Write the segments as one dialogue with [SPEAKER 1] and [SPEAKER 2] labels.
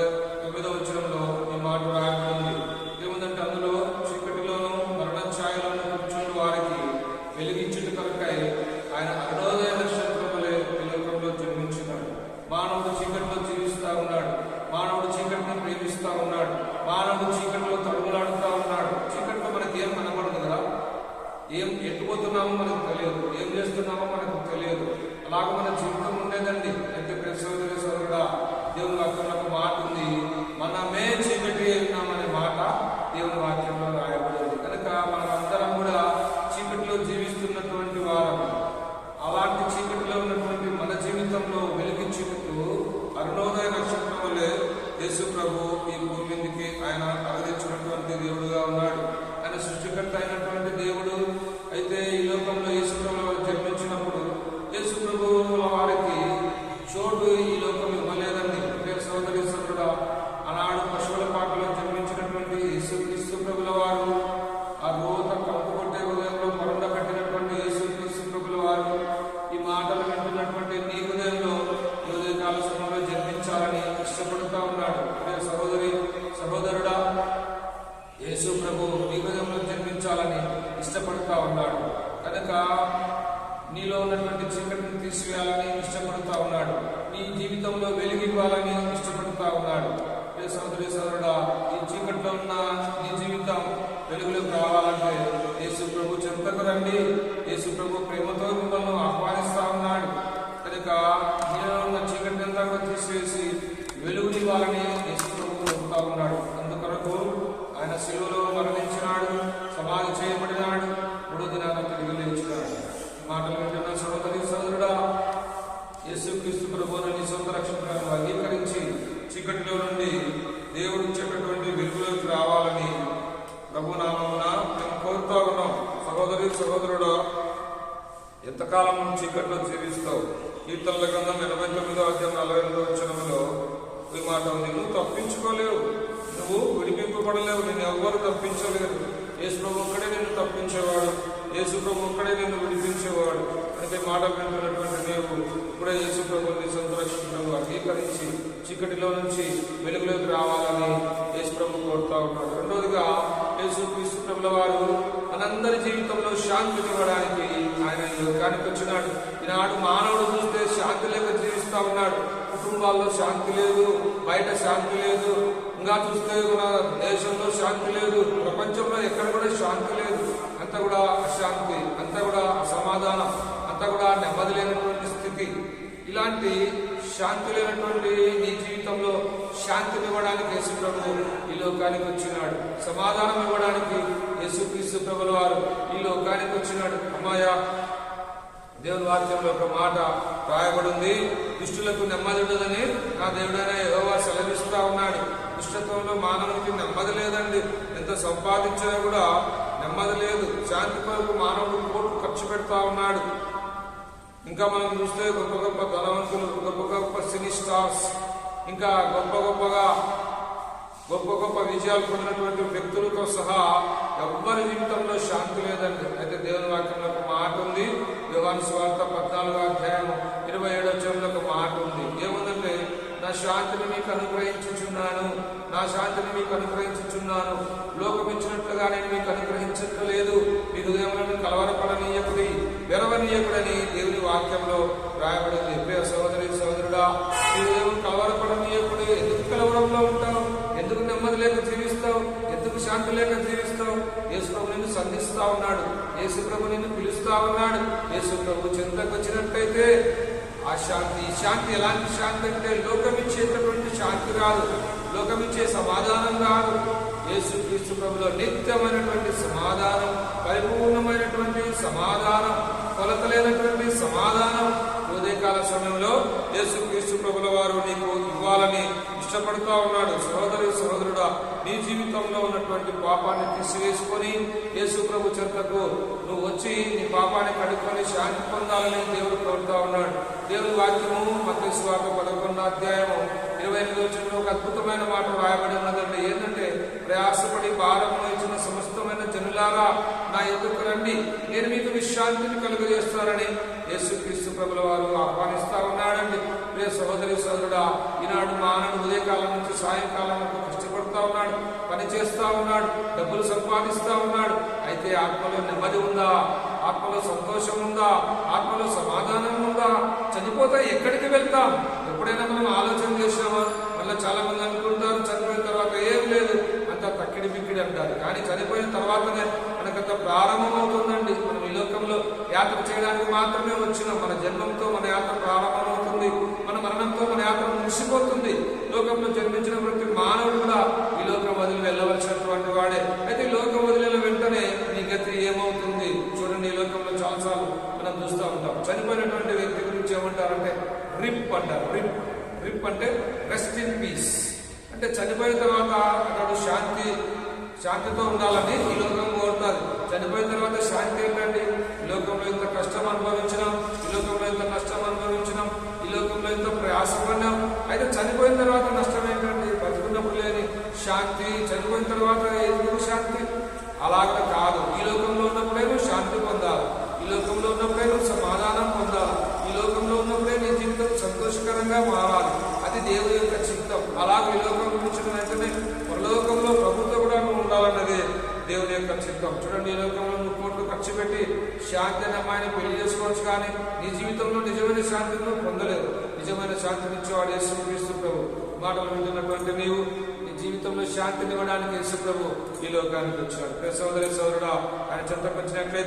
[SPEAKER 1] work చోటు ఈ లోకం ఇవ్వలేదండి ప్రియ సోదరి సోదరుడా ఆనాడు పశువుల పాటలో జన్మించినటువంటి యేసు క్రీస్తు ప్రభుల వారు ఆ రోత కంపు కొట్టే హృదయంలో మరుండ కట్టినటువంటి యేసు క్రీస్తు ప్రభుల వారు ఈ మాటలు వింటున్నటువంటి నీ హృదయంలో ఈ ఉదయకాల సమయంలో జన్మించాలని ఇష్టపడుతూ ఉన్నాడు. ప్రియ సహోదరి సహోదరుడా యేసు ప్రభు నీ హృదయంలో జన్మించాలని ఇష్టపడుతూ ఉన్నాడు. కనుక నీలో ఉన్నటువంటి చీకటిని తీసివేయాలని ఇష్టపడుతూ ఉన్నాడు. నీ జీవితంలో వెలిగివ్వాలని ఇష్టపడుతూ ఉన్నాడు. ఏ సోదరుడా ఈ చీకట్లో ఉన్న నీ జీవితం వెలుగులోకి రావాలంటే యేసు ప్రభు చెంతకు రండి. యేసు ప్రభు ప్రేమతో మిమ్మల్ని ఆహ్వానిస్తా ఉన్నాడు. కనుక నీలో ఉన్న చీకటి అంతా కూడా తీసివేసి వెలుగునివ్వాలని యేసు ప్రభు కోరుతా ఉన్నాడు. అందుకొరకు ఆయన శిలువలో మరణించినాడు సమాధి చేయబడినాడు మూడో దినాన తిరిగి లేచినాడు. మాటలు వింటున్న సహోదరి సోదరుడా యేసుక్రీస్తు ప్రభువును నీ సొంత రక్షకులను అంగీకరించి చీకటిలో నుండి దేవుడు ఇచ్చేటటువంటి వెలుగులోకి రావాలని ప్రభు నామమున మేము కోరుతా ఉన్నాం సహోదరి సహోదరుడా ఇంతకాలం నువ్వు చీకట్లో జీవిస్తావు కీర్తనల గ్రంథం ఎనభై తొమ్మిదో అధ్యాయం నలభై ఎనిమిదో వచ్చినంలో ఈ మాట ఉంది. నువ్వు తప్పించుకోలేవు. నువ్వు విడిపింపబడలేవు. నేను ఎవ్వరు తప్పించలేరు. యేసు ప్రభు ఒక్కడే నిన్ను తప్పించేవాడు. యేసు ప్రభు ఒక్కడే నిన్ను విడిపించేవాడు. అంటే మాట వింటున్నటువంటి నీవు ఇప్పుడే యేసు ప్రభుని సంతరక్షణను అంగీకరించి చీకటిలో నుంచి వెలుగులోకి రావాలని యేసు ప్రభు కోరుతా ఉన్నాడు. రెండోదిగా యేసుక్రీస్తు ప్రభుల వారు మనందరి జీవితంలో శాంతి ఇవ్వడానికి ఆయన ఈ లోకానికి వచ్చినాడు. ఈనాడు మానవుడు చూస్తే శాంతి లేక జీవిస్తా ఉన్నాడు. కుటుంబాల్లో శాంతి లేదు బయట శాంతి లేదు ఇంకా చూస్తే మన దేశంలో శాంతి లేదు ప్రపంచంలో ఎక్కడ కూడా శాంతి లేదు. అంతా కూడా అశాంతి అంతా కూడా అసమాధానం అంతా కూడా నెమ్మది లేనటువంటి స్థితి. ఇలాంటి శాంతి లేనటువంటి నీ జీవితంలో శాంతిని ఇవ్వడానికి యేసు ప్రభు ఈ లోకానికి వచ్చినాడు. సమాధానం ఇవ్వడానికి యేసు క్రీస్తు ప్రభుల వారు ఈ లోకానికి వచ్చినాడు. అమ్మాయ దేవుని వాక్యంలో ఒక మాట రాయబడింది. దుష్టులకు నెమ్మది ఉండదని నా దేవుడైన యెహోవా సెలవిస్తా ఉన్నాడు. దుష్టత్వంలో మానవునికి నెమ్మది లేదండి. ఎంత సంపాదించినా కూడా నెమ్మది లేదు. శాంతి కొరకు మానవుడు కోట్లు ఖర్చు పెడతా ఉన్నాడు. ఇంకా మనం చూస్తే గొప్ప గొప్ప ధనవంతులు గొప్ప గొప్ప సినీ స్టార్స్ ఇంకా గొప్ప గొప్పగా గొప్ప గొప్ప విజయాలు పొందినటువంటి వ్యక్తులతో సహా ఎవ్వరి జీవితంలో శాంతి లేదండి. అయితే దేవుని వాక్యంలో ఒక మాట ఉంది. యువన్ స్వార్థ పద్నాలుగో అధ్యాయం ఇరవై ఏడో చోట్ల ఒక మాట ఉంది. ఏముందంటే నా శాంతిని మీకు అనుగ్రహించుచున్నాను నా శాంతిని మీకు అనుగ్రహించుచున్నాను. లోకమిచ్చినట్లుగా నేను మీకు అనుగ్రహించట్లేదు. మీ హృదయంలో కలవరపడనీయకుడి వెరవనీయకుడని దేవుని వాక్యంలో రాయబడింది. సోదరి సహోదరి మీ హృదయం కలవర ఎందుకు ఉంటావు? ఎందుకు నెమ్మది లేక జీవిస్తావు? ఎందుకు శాంతి లేక జీవిస్తావు? యేసు ప్రభు నిన్ను సంధిస్తా ఉన్నాడు. యేసు ప్రభు నిన్ను పిలుస్తా ఉన్నాడు. యేసు ప్రభు చెంతకు వచ్చినట్టయితే ఆ శాంతి ఈ శాంతి ఎలాంటి శాంతి అంటే లోకం ఇచ్చేటటువంటి శాంతి కాదు. లోకం ఇచ్చే సమాధానం రాదు యేసు క్రీస్తు ప్రభులో నిత్యమైనటువంటి సమాధానం పరిపూర్ణమైనటువంటి సమాధానం కొలత లేనటువంటి సమాధానం. ఉదయకాల సమయంలో యేసు క్రీస్తు ప్రభుల వారు నీకు ఇవ్వాలని ఇష్టపడుతూ ఉన్నాడు. సహోదరి సహోదరుడా నీ జీవితంలో ఉన్నటువంటి పాపాన్ని తీసివేసుకొని యేసుప్రభు చెంతకు నువ్వు వచ్చి నీ పాపాన్ని కడుక్కొని శాంతి పొందాలని దేవుడు కోరుతా ఉన్నాడు. దేవుని వాక్యము మత స్వాత పదకొండు అధ్యాయము ఇరవై ఎనిమిది వచ్చిన ఒక అద్భుతమైన మాట రాయబడి ఉన్నదండి. ఏంటంటే ప్రయాసపడి భారం ఇచ్చిన సమస్తమైన జనులారా నా ఎదుకు రండి. నేను మీకు విశ్రాంతిని కలుగజేస్తానని యేసుక్రీస్తు ప్రభుల వారు ఆహ్వానిస్తా ఉన్నాడండి. ప్రియ సహోదరి సోదరుడా ఈనాడు మానవుడు ఉదయకాలం నుంచి సాయంకాలం వరకు కష్టపడుతూ ఉన్నాడు పని చేస్తా ఉన్నాడు డబ్బులు సంపాదిస్తూ ఉన్నాడు. అయితే ఆత్మలో నెమ్మది ఉందా? ఆత్మలో సంతోషం ఉందా? ఆత్మలో సమాధానం ఉందా? చనిపోతే ఎక్కడికి వెళ్తాం? ఎప్పుడైనా మనం ఆలోచన చేసినామా? మళ్ళీ చాలా మంది అనుకుంటారు చనిపోయిన తర్వాత ఏం లేదు అంత తక్కిడి బిక్కిడి అంటారు. కానీ చనిపోయిన తర్వాతనే మనకంత ప్రారంభమవుతుందండి. మనం ఈ లోకంలో యాత్ర చేయడానికి మాత్రమే వచ్చినాం. మన జన్మంతో మన యాత్ర ప్రారంభమవుతుంది. మరణంతో మన యాత్ర ముగిసిపోతుంది. లోకంలో జన్మించిన ప్రతి మానవుడు కూడా ఈ లోకం వదిలి వెళ్ళవలసినటువంటి వాడే. అయితే ఈ లోకం వదిలిన వెంటనే నీ గతి ఏమవుతుంది? చూడండి ఈ లోకంలో చాలాసార్లు మనం చూస్తూ ఉంటాం. చనిపోయినటువంటి వ్యక్తి గురించి ఏమంటారంటే రిప్ అంటారు. రిప్ రిప్ అంటే రెస్ట్ ఇన్ పీస్. అంటే చనిపోయిన తర్వాత అతడు శాంతి శాంతితో ఉండాలని ఈ లోకం కోరుతారు చనిపోయిన తర్వాత శాంతి ఏంటండి? ఈ లోకంలో ఇంత కష్టం అనుభవించినాం ఈ లోకంలో ఇంత కష్టం అనుభవించినాం లోకంలో ఎంతో ప్రయాసపడినాం అయితే చనిపోయిన తర్వాత నష్టం ఏంటండి బతుకున్నప్పుడు లేని శాంతి చనిపోయిన తర్వాత ఎందుకు శాంతి. అలాగే కాదు. ఈ లోకంలో ఉన్నప్పుడేమో శాంతి పొందాలి. ఈ లోకంలో ఉన్నప్పుడేమో సమాధానం పొందాలి. ఈ లోకంలో ఉన్నప్పుడే నీ జీవితం సంతోషకరంగా మారాలి. అది దేవుడి యొక్క చిత్తం. అలాగే ఈ లోకం గురించిన వెంటనే పరలోకంలో ప్రభుత్వం కూడా నువ్వు ఉండాలన్నది దేవుని యొక్క చిత్తం. చూడండి ఈ లోకంలో నువ్వు ఖర్చు పెట్టి శాంతి అనే అమ్మాయిని పెళ్ళి చేసుకోవచ్చు కానీ నీ జీవితంలో నిజమైన శాంతిని పొందలేదు. నిజమైన శాంతిని ఇచ్చేవాడు యేసు ప్రభు. మాటలు వింటున్నటువంటి నీవు నీ జీవితంలో శాంతిని ఇవ్వడానికి యేసు ప్రభు ఈ లోకానికి వచ్చాడు. సోదరి సోదరుడా ఆయన చెంతకు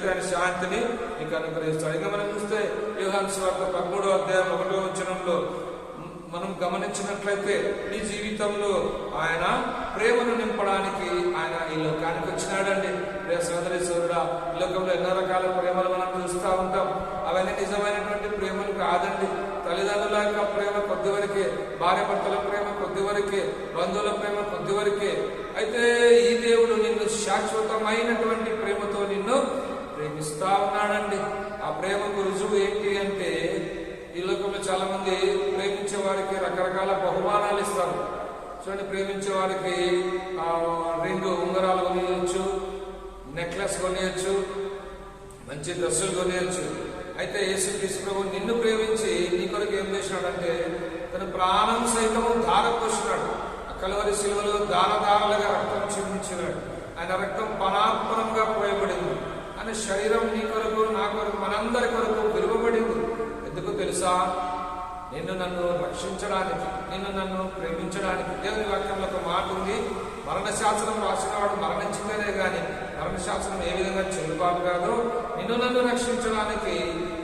[SPEAKER 1] ఆయన శాంతిని నీకు అనుగ్రహిస్తాడు. ఇంకా మనం చూస్తే వ్యూహాన్ స్వార్థ పదమూడో అధ్యాయం ఒకటో వచనంలో మనం గమనించినట్లయితే నీ జీవితంలో ఆయన ప్రేమను నింపడానికి ఆయన ఈ లోకానికి వచ్చినాడండి. ప్రియ సోదరి సోదరుడా ఈ లోకంలో ఎన్నో రకాల ప్రేమలు మనం చూస్తూ ఉంటాం. అవన్నీ నిజమైనటువంటి ప్రేమలు కాదండి. తల్లిదండ్రుల యొక్క ప్రేమ కొద్ది వరకే భార్య భర్తల ప్రేమ కొద్ది వరకే బంధువుల ప్రేమ కొద్ది వరకే అయితే ఈ దేవుడు నిన్ను శాశ్వతమైనటువంటి ప్రేమతో నిన్ను ప్రేమిస్తా ఉన్నాడండి. ఆ ప్రేమకు రుజువు ఏంటి అంటే ఈ లోకంలో చాలా మంది వారికి రకరకాల బహుమానాలు ఇస్తారు. చూడండి ప్రేమించే వారికి రెండు ఉంగరాలు కొనియచ్చు నెక్లెస్ కొనియచ్చు మంచి డ్రెస్సులు కొనియచ్చు. అయితే యేసు ప్రభు నిన్ను ప్రేమించి నీ కొరకు ఏం చేసినాడంటే తన ప్రాణం సైతం ధారపోసినాడు కలవరి శిలువలో దారదారులుగా రక్తం చూపించినాడు ఆయన రక్తం పనార్పణంగా పోయబడింది. ఆయన శరీరం నీ కొరకు నా కొరకు మనందరి కొరకు విలువబడింది. ఎందుకు తెలుసా? నిన్ను నన్ను రక్షించడానికి నిన్ను నన్ను ప్రేమించడానికి దేవుని వాక్యంలో ఒక మాట ఉంది. మరణ రాసినవాడు మరణించిందనే గాని మరణశాస్త్రం ఏ విధంగా చెల్లుబాటు కాదు నిన్ను నన్ను రక్షించడానికి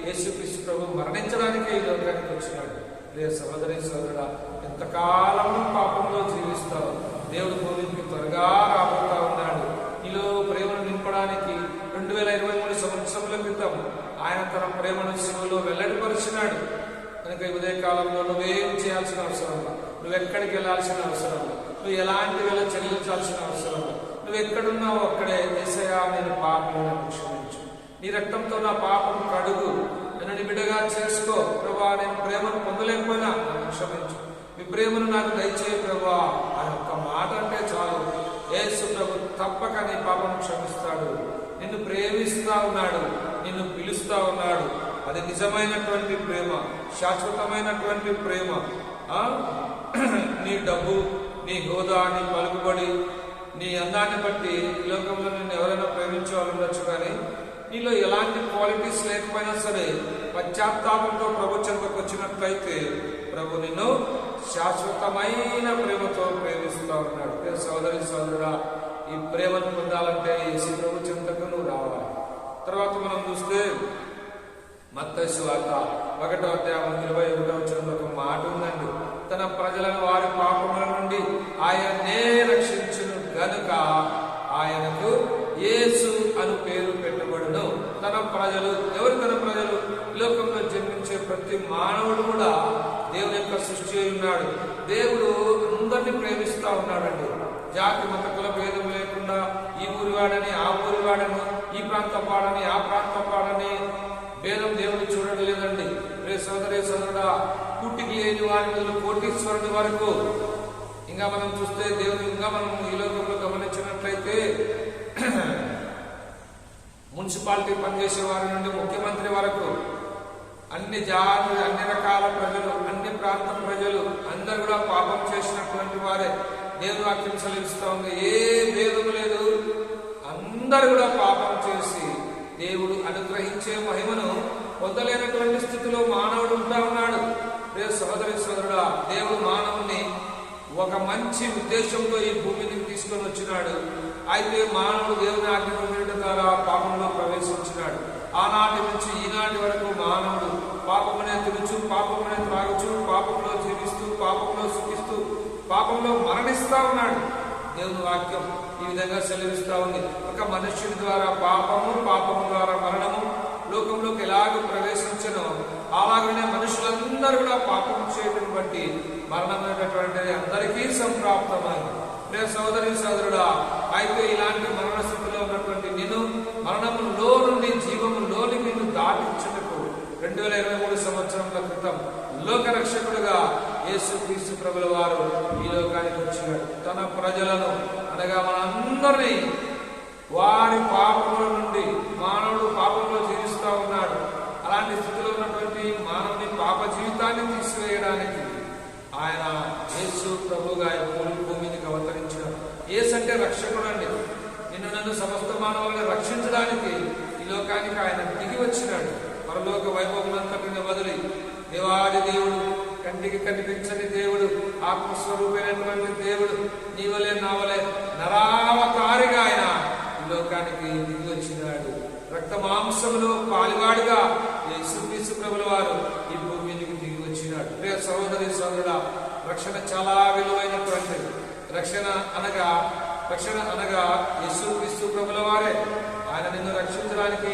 [SPEAKER 1] యేసుక్రీస్తు ప్రభు మరణించడానికి ఈ లోకానికి వచ్చినాడు. ప్రియ సహోదరి సోదరుడా ఎంతకాలం పాపంలో జీవిస్తావు? దేవుడు భూమికి త్వరగా రాబోతా ఉన్నాడు. నీలో ప్రేమను నింపడానికి రెండు వేల ఇరవై మూడు సంవత్సరముల క్రితం ఆయన తన ప్రేమను శివులో వెల్లడిపరిచినాడు కనుక ఈ ఉదయ కాలంలో నువ్వేం చేయాల్సిన అవసరం లేదు. నువ్వు ఎక్కడికి వెళ్ళాల్సిన అవసరం నువ్వు ఎలాంటి వేళ చెల్లించాల్సిన అవసరం లేదు. నువ్వు ఎక్కడున్నావు అక్కడే ఏసయా నేను పాపలను క్షమించు నీ రక్తంతో నా పాపం కడుగు. నన్ను నిబిడగా చేసుకో. ప్రభా నేను ప్రేమను పొందలేకపోయినా నన్ను క్షమించు. మీ ప్రేమను నాకు దయచేయ ప్రభా. ఆ యొక్క మాట అంటే చాలు. ఏసు ప్రభు తప్పక నీ పాపం క్షమిస్తాడు. నిన్ను ప్రేమిస్తా ఉన్నాడు. నిన్ను పిలుస్తా ఉన్నాడు. అది నిజమైనటువంటి ప్రేమ. శాశ్వతమైనటువంటి ప్రేమ. నీ డబ్బు నీ హోదా నీ పలుకుబడి నీ అందాన్ని బట్టి ఈ లోకంలో నిన్ను ఎవరైనా ప్రేమించే కానీ నీలో ఎలాంటి క్వాలిటీస్ లేకపోయినా సరే పశ్చాత్తాపంతో ప్రభు చెంతకు వచ్చినట్లయితే ప్రభు నిన్ను శాశ్వతమైన ప్రేమతో ప్రేమిస్తూ ఉన్నాడు. సోదరి సోదరుడా ఈ ప్రేమను పొందాలంటే ఈ ప్రభు చెంతకు నువ్వు రావాలి. తర్వాత మనం చూస్తే మత్తయి వార్త ఒకటో అధ్యాయం ఇరవై ఒకటో వచ్చిన ఒక మాట ఉందండి. తన ప్రజలను వారి పాపముల నుండి ఆయనే రక్షించును గనుక ఆయనకు యేసు అను పేరు పెట్టబడును. తన ప్రజలు ఎవరు తన ప్రజలు? లోకంలో జన్మించే ప్రతి మానవుడు కూడా దేవుని యొక్క సృష్టి అయి ఉన్నాడు. దేవుడు అందరిని ప్రేమిస్తా ఉన్నాడండి. జాతి మత కుల భేదం లేకుండా ఈ ఊరి వాడని ఆ ఊరి వాడని ఈ ప్రాంత పాడని ఆ ప్రాంత పాడని భేదం దేవుని చూడడం లేదండి. రే సోదరే సోదరుడా పుట్టికి లేని వారి మొదలు కోటీశ్వరుడి వరకు. ఇంకా మనం చూస్తే దేవుని ఇంకా మనం ఈ లోకంలో గమనించినట్లయితే మున్సిపాలిటీ పనిచేసే వారి నుండి ముఖ్యమంత్రి వరకు అన్ని జాతి అన్ని రకాల ప్రజలు అన్ని ప్రాంతం ప్రజలు అందరు కూడా పాపం చేసినటువంటి వారే దేవుని వాక్యం సెలవిస్తూ ఉంది. ఏ భేదం లేదు. అందరు కూడా పాపం చేసి దేవుడు అనుగ్రహించే మహిమను పొందలేనటువంటి స్థితిలో మానవుడు ఉంటా ఉన్నాడు. రే సహోదరి సోదరుడా దేవుడు మానవుని ఒక మంచి ఉద్దేశంతో ఈ భూమిని తీసుకొని వచ్చినాడు. అయితే మానవుడు దేవుని ఆజ్ఞ ద్వారా పాపంలో ప్రవేశించినాడు. ఆనాటి నుంచి ఈనాటి వరకు మానవుడు పాపమునే తినుచు పాపమునే త్రాగుచు పాపంలో జీవిస్తూ పాపంలో సుఖిస్తూ పాపంలో మరణిస్తా ఉన్నాడు. దేవుని వాక్యం ఈ విధంగా సెలవిస్తా ఉంది. ఒక మనుష్యుని ద్వారా పాపము పాపము ద్వారా మరణము లోకంలోకి ఎలాగ ప్రవేశించనో. అలాగనే మనుషులందరూ కూడా పాపం చేయడం బట్టి మరణమైనటువంటిది అందరికీ సంప్రాప్తమైంది ప్రియ సోదరి సోదరుడా అయితే ఇలాంటి మరణ స్థితిలో ఉన్నటువంటి నేను మరణములో నుండి జీవములోని నిన్ను దాటించుటకు రెండు వేల ఇరవై మూడు సంవత్సరముల క్రితం లోక రక్షకుడుగా యేసు క్రీస్తు ప్రభుల వారు ఈ లోకానికి వచ్చినాడు. తన ప్రజలను అంతగా మనందరినీ వారి పాపముల నుండి మానవుడు పాపంలో జీవిస్తూ ఉన్నాడు. అలాంటి స్థితిలో ఉన్నటువంటి మానవుని పాప జీవితాన్ని తీసివేయడానికి ఆయన యేసు ప్రభుగా భూమికి భూమి అవతరించాడు. యేసు అంటే రక్షకుడు అండి. నిన్ను నన్ను సమస్త మానవులను రక్షించడానికి ఈ లోకానికి ఆయన దిగి వచ్చినాడు. పరలోక వైభవములంతటిని వదిలి దేవాది దేవుడు కంటికి కనిపించని దేవుడు ఆత్మస్వరూపమైనటువంటి దేవుడు నీవలే నావలే నరావతారిగా ఆయన లోకానికి దిగి వచ్చినాడు. రక్త మాంసములో పాలివాడుగా యేసుక్రీస్తు ప్రభుల వారు ఈ భూమి మీదకి దిగి వచ్చినాడు ప్రియ సహోదరి సోదరుడా రక్షణ చాలా విలువైనటువంటిది. రక్షణ అనగా రక్షణ అనగా యేసుక్రీస్తు ప్రభుల వారే ఆయన నిన్ను రక్షించడానికి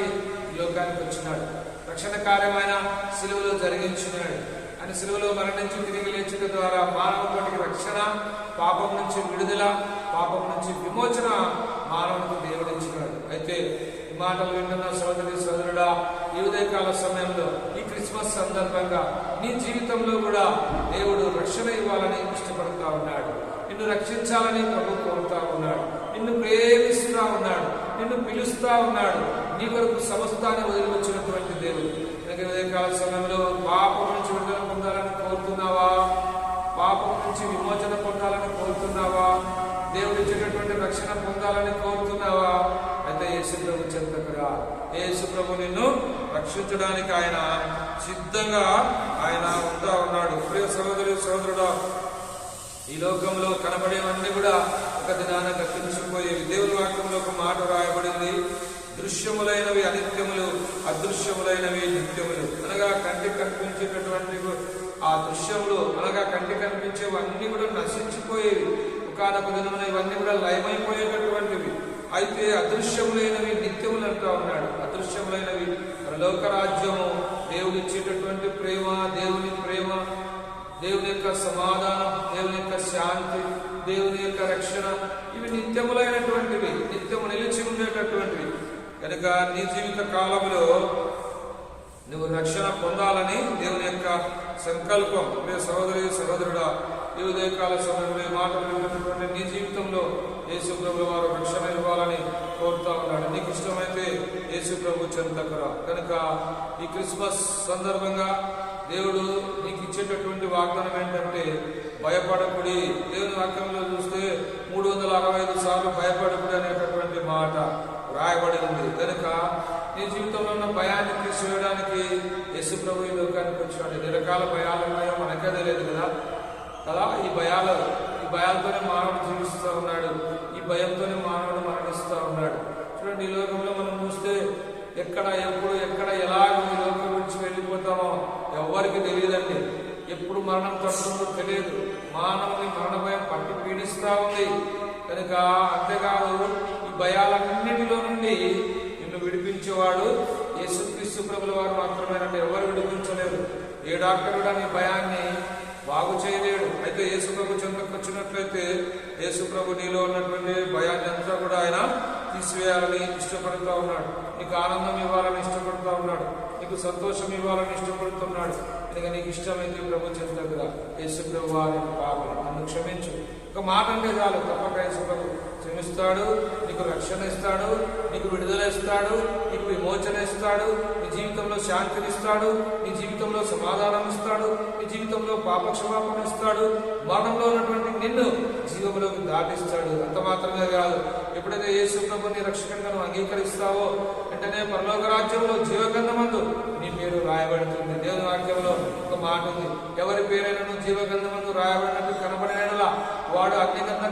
[SPEAKER 1] లోకానికి వచ్చినాడు. రక్షణ కార్యమైన సిలువలో జరిగించినాడు. ఆయన సిలువలో మరణించి తిరిగి లేచుట ద్వారా మానవ కోటికి రక్షణ పాపం నుంచి విడుదల పాపం నుంచి విమోచన మానవునికి దేవుడించినాడు అయితే ఈ మాటలు వింటున్న సోదరి సోదరుడా ఈ ఉదయకాల సమయంలో ఈ క్రిస్మస్ సందర్భంగా నీ జీవితంలో కూడా దేవుడు రక్షణ ఇవ్వాలని ఇష్టపడుతూ ఉన్నాడు. నిన్ను రక్షించాలని ప్రభు కోరుతా ఉన్నాడు. నిన్ను ప్రేమిస్తా ఉన్నాడు. నిన్ను పిలుస్తా ఉన్నాడు. నీ వరకు సమస్తాన్ని వదిలి వచ్చినటువంటి దేవుడు. కనుక ఉదయకాల సమయంలో పాపం నుంచి విడుదల పొందాలని కోరుతున్నావా? పాపం నుంచి విమోచన పొందాలని కోరుతున్నావా? దేవుడు ఇచ్చేటటువంటి రక్షణ పొందాలని కోరుతున్నావా? అయితే యేసు ప్రభు చెంతకురా యేసు ప్రభు నిన్ను రక్షించడానికి ఆయన సిద్ధంగా ఆయన ఉంటా ఉన్నాడు. ప్రియ సహోదరి సహోదరుడా ఈ లోకంలో కనబడేవన్నీ కూడా ఒక దినాన గతించిపోయేవి. దేవుని వాక్యంలో ఒక మాట రాయబడింది. దృశ్యములైనవి అనిత్యములు అదృశ్యములైనవి నిత్యములు. అనగా కంటికి కనిపించేటటువంటి ఆ దృశ్యములు అనగా కంటికి కనిపించేవన్నీ కూడా నశించిపోయేవి. ఒకనొక దినమున ఇవన్నీ కూడా లయమైపోయేటటువంటివి. అయితే అదృశ్యములైనవి నిత్యములు అంటూ ఉన్నాడు. అదృశ్యములైనవి లోకరాజ్యము దేవుడు ఇచ్చేటటువంటి ప్రేమ దేవుని ప్రేమ దేవుని యొక్క సమాధానం దేవుని యొక్క శాంతి దేవుని యొక్క రక్షణ. ఇవి నిత్యములైనటువంటి కనుక నీ జీవిత కాలంలో నువ్వు రక్షణ పొందాలని దేవుని యొక్క సంకల్పం. ప్రియ సహోదరి సహోదరుడా ఈ ఉదయకాల సమయంలో మాటలు వింటున్నటువంటి నీ జీవితంలో యేసు ప్రభు వారు రక్షణ ఇవ్వాలని కోరుతా ఉన్నాడు. నీకు ఇష్టమైతే యేసు ప్రభు చెంతకురా కనుక ఈ క్రిస్మస్ సందర్భంగా దేవుడు నీకు ఇచ్చేటటువంటి వాగ్దానం ఏంటంటే భయపడకుడి. దేవుని వాక్యంలో చూస్తే మూడు వందల అరవై ఐదు సార్లు భయపడకుడి అనేటటువంటి మాట. నీ జీవితంలో ఉన్న భయాన్ని తీసివేయడానికి యేసు ప్రభు ఈ లోకానికి వచ్చాడు ఎన్ని రకాల భయాలు ఉన్నాయో మనకే తెలియదు కదా? కదా ఈ భయాలు ఈ భయాలతోనే మానవుడు జీవిస్తూ ఉన్నాడు. ఈ భయంతోనే మానవుడు మరణిస్తూ ఉన్నాడు. చూడండి ఈ లోకంలో మనం చూస్తే ఎక్కడ ఎప్పుడు ఎక్కడ ఎలాగ ఈ లోకం నుంచి వెళ్ళిపోతామో ఎవరికి తెలియదండి. ఎప్పుడు మరణం తట్టుకుందో తెలియదు. మానవుని మరణ భయం పట్టి పీడిస్తూ ఉంది. కనుక అంతేకాదు ఈ భయాలన్నిటిలో నుండి విడిపించేవాడు యేసుక్రీస్తు ప్రభుల వారు మాత్రమేనండి ఎవరు విడిపించలేరు. ఏ డాక్టర్ కూడా నీ భయాన్ని బాగు చేయలేడు. అయితే యేసు ప్రభు చెంతకు వచ్చినట్లయితే యేసు ప్రభు నీలో ఉన్నటువంటి భయాన్ని అంతా కూడా ఆయన తీసివేయాలని ఇష్టపడుతూ ఉన్నాడు. నీకు ఆనందం ఇవ్వాలని ఇష్టపడుతూ ఉన్నాడు. నీకు సంతోషం ఇవ్వాలని ఇష్టపడుతున్నాడు. ఇక నీకు ఇష్టమైంది ప్రభు చెంతకురా. యేసు ప్రభు వారి పాపం. నన్ను క్షమించు. ఒక మాట అంటే చాలు. తప్పక యేసు ప్రభు క్షమిస్తాడు నీకు రక్షణ ఇస్తాడు నీకు విడుదల ఇస్తాడు మోచనేస్తాడు మీ ఇస్తాడు నీ జీవితంలో శాంతిని ఇస్తాడు నీ జీవితంలో సమాధానం ఇస్తాడు నీ జీవితంలో పాపక్షమాపణ ఇస్తాడు మరణంలో ఉన్నటువంటి నిన్ను జీవంలోకి దాటిస్తాడు. అంత మాత్రమే కాదు ఎప్పుడైతే యేసు ప్రభుని రక్షకంగా నువ్వు అంగీకరిస్తావో వెంటనే పరలోక రాజ్యంలో జీవగంధమందు నీ పేరు రాయబడుతుంది. దేవుని వాక్యంలో ఒక మాట ఉంది. ఎవరి పేరైనా జీవగంధమందు రాయబడినట్టు కనబడినలా వాడు అగ్నిగంధ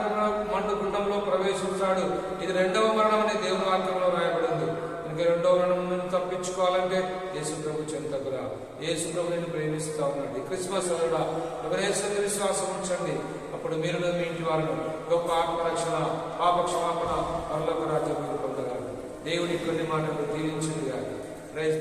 [SPEAKER 1] మండు గుండంలో ప్రవేశించాడు. ఇది రెండవ మరణం అనే దేవుని వాక్యంలో రాయబడింది. కనుక రెండవ రెండు నుండి తప్పించుకోవాలంటే యేసు ప్రభు చెంతకురా యేసు ప్రభు నేను ప్రేమిస్తా ఉన్నాడు. క్రిస్మస్ కూడా ఎవరేసరి విశ్వాసం ఉంచండి? అప్పుడు మీరు మీ ఇంటి వారిని గొప్ప ఆత్మరక్షణ పాపక్షమాపణ పరలోక రాజ్యం మీరు పొందగలరు. దేవుని కొన్ని మాటలు దీవించింది కానీ ప్రైజ్